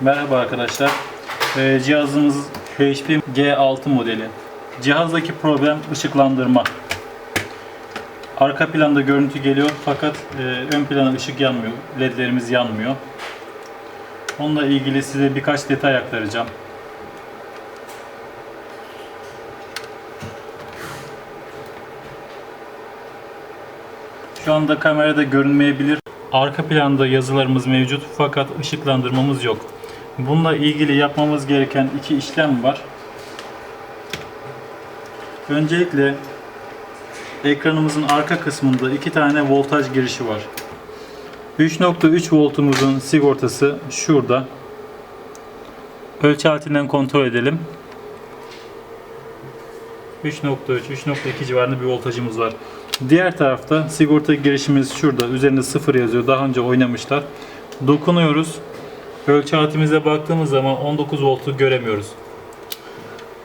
Merhaba arkadaşlar. Ee, cihazımız HP G6 modeli. Cihazdaki problem ışıklandırma. Arka planda görüntü geliyor fakat e, ön plana ışık yanmıyor. LED'lerimiz yanmıyor. Onunla ilgili size birkaç detay aktaracağım. Şu anda kamerada görünmeyebilir. Arka planda yazılarımız mevcut fakat ışıklandırmamız yok. Bununla ilgili yapmamız gereken iki işlem var. Öncelikle ekranımızın arka kısmında iki tane voltaj girişi var. 3.3 voltumuzun sigortası şurada. Ölçü aletinden kontrol edelim. 3.3, 3.2 civarında bir voltajımız var. Diğer tarafta sigorta girişimiz şurada. Üzerinde 0 yazıyor. Daha önce oynamışlar. Dokunuyoruz. Ölçü baktığımız zaman 19 voltu göremiyoruz.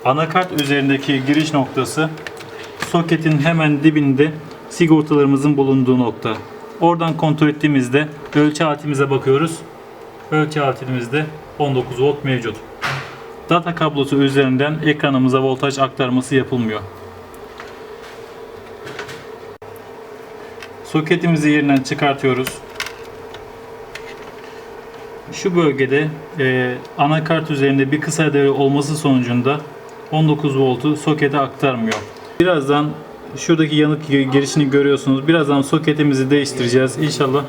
Anakart üzerindeki giriş noktası soketin hemen dibinde sigortalarımızın bulunduğu nokta. Oradan kontrol ettiğimizde ölçü aletimize bakıyoruz. Ölçü aletimizde 19 volt mevcut. Data kablosu üzerinden ekranımıza voltaj aktarması yapılmıyor. Soketimizi yerinden çıkartıyoruz. Şu bölgede e, anakart üzerinde bir kısa devre olması sonucunda 19 voltu sokete aktarmıyor. Birazdan şuradaki yanık girişini görüyorsunuz. Birazdan soketimizi değiştireceğiz. İnşallah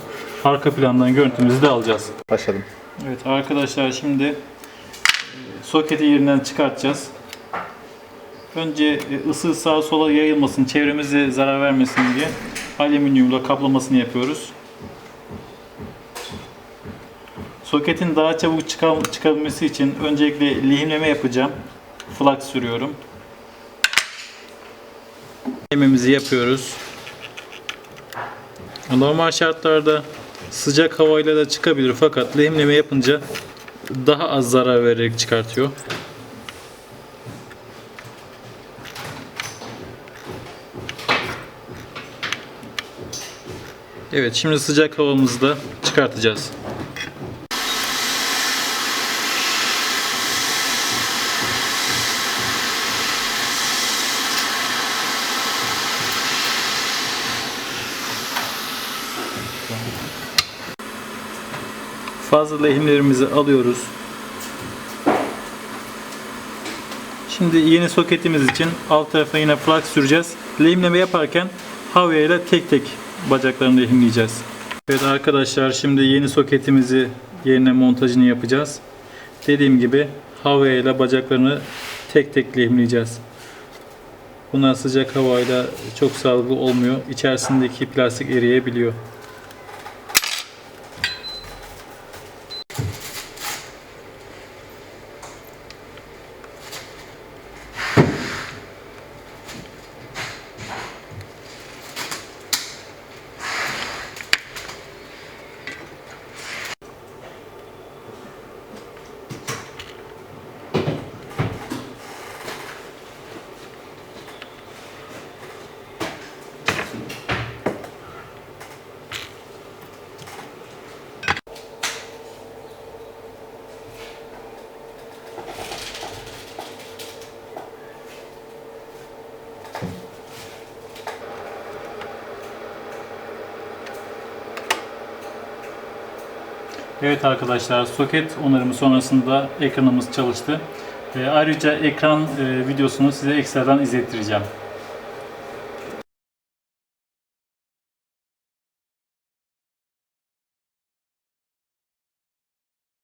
arka plandan görüntümüzü de alacağız. Başladım. Evet arkadaşlar şimdi e, soketi yerinden çıkartacağız. Önce e, ısı sağa sola yayılmasın, çevremize zarar vermesin diye alüminyumla kaplamasını yapıyoruz. Soketin daha çabuk çıkabilmesi için öncelikle lehimleme yapacağım. Flux sürüyorum. Lehimimizi yapıyoruz. Normal şartlarda sıcak havayla da çıkabilir fakat lehimleme yapınca daha az zarar vererek çıkartıyor. Evet şimdi sıcak havamızı da çıkartacağız. Fazla lehimlerimizi alıyoruz. Şimdi yeni soketimiz için alt tarafa yine flux süreceğiz. Lehimleme yaparken havyayla tek tek bacaklarını lehimleyeceğiz. Evet arkadaşlar şimdi yeni soketimizi yerine montajını yapacağız. Dediğim gibi havyayla bacaklarını tek tek lehimleyeceğiz. Bunlar sıcak havayla çok sağlıklı olmuyor. İçerisindeki plastik eriyebiliyor. Evet arkadaşlar soket onarımı sonrasında ekranımız çalıştı. Ee, ayrıca ekran e, videosunu size ekstradan izlettireceğim.